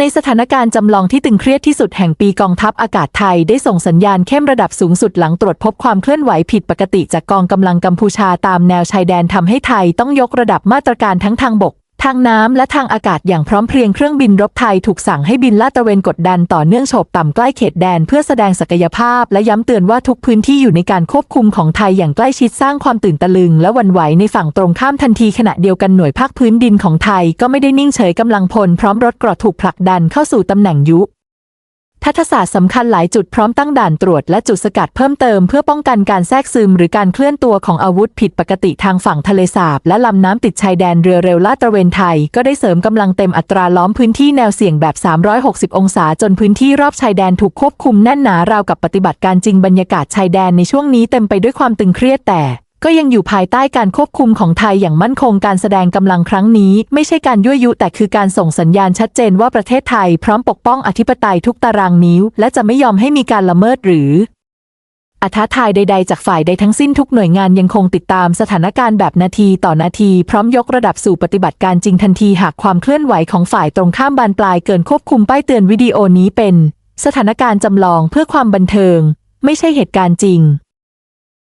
ในสถานการณ์จำลองที่ตึงเครียดที่สุดแห่งปีกองทัพอากาศไทยได้ส่งสัญญาณเข้มระดับสูงสุดหลังตรวจพบความเคลื่อนไหวผิดปกติจากกองกำลังกัมพูชาตามแนวชายแดนทำให้ไทยต้องยกระดับมาตรการทั้งทางบก ทางน้ำและทางอากาศอย่างพร้อมเพรียงเครื่องบินรบไทยถูกสั่งให้บินลาดตระเวนกดดันต่อเนื่องโฉบต่ำใกล้เขตแดนเพื่อแสดงศักยภาพ และย้ำเตือนว่าทุกพื้นที่อยู่ในการควบคุมของไทยอย่างใกล้ชิดสร้างความตื่นตะลึง และวันไหวในฝั่งตรงข้ามทันทีขณะเดียวกันหน่วยภาคพื้นดินของไทยก็ไม่ได้นิ่งเฉยกำลังพลพร้อมรถเกรอถูกผลักดันเข้าสู่ตำแหน่งยุ ทัศศาสตร์สำคัญหลายจุดพร้อมตั้งด่านตรวจและจุดสกัดเพิ่มเติมเพื่อป้องกันการแทรกซึมหรือการเคลื่อนตัวของอาวุธผิดปกติทางฝั่งทะเลสาบและลำน้ำติดชายแดนเรือเร็วลาดตระเวนไทย ก็ได้เสริมกำลังเต็มอัตราล้อมพื้นที่แนวเสี่ยงแบบ 360 องศาจนพื้นที่รอบชายแดนถูกควบคุมแน่นหนาราวกับปฏิบัติการจริงบรรยากาศชายแดนในช่วงนี้เต็มไปด้วยความตึงเครียดแต่ ก็ยังอยู่ภายใต้การควบคุมของไทยอย่างมั่นคงการแสดงกำลังครั้งนี้ ไม่ใช่การยั่วยุแต่คือการส่งสัญญาณชัดเจนว่าประเทศไทยพร้อมปกป้องอธิปไตยทุกตารางนิ้ว และจะไม่ยอมให้มีการละเมิดหรืออาท้าทายใด ๆ จากฝ่ายใดทั้งสิ้นทุกหน่วยงานยังคงติดตามสถานการณ์แบบนาทีต่อนาที พร้อมยกระดับสู่ปฏิบัติการจริงทันทีหากความเคลื่อนไหวของฝ่ายตรงข้ามบานปลายเกินควบคุมป้ายเตือนวิดีโอนี้เป็น สถานการณ์จำลองเพื่อความบันเทิง ไม่ใช่เหตุการณ์จริง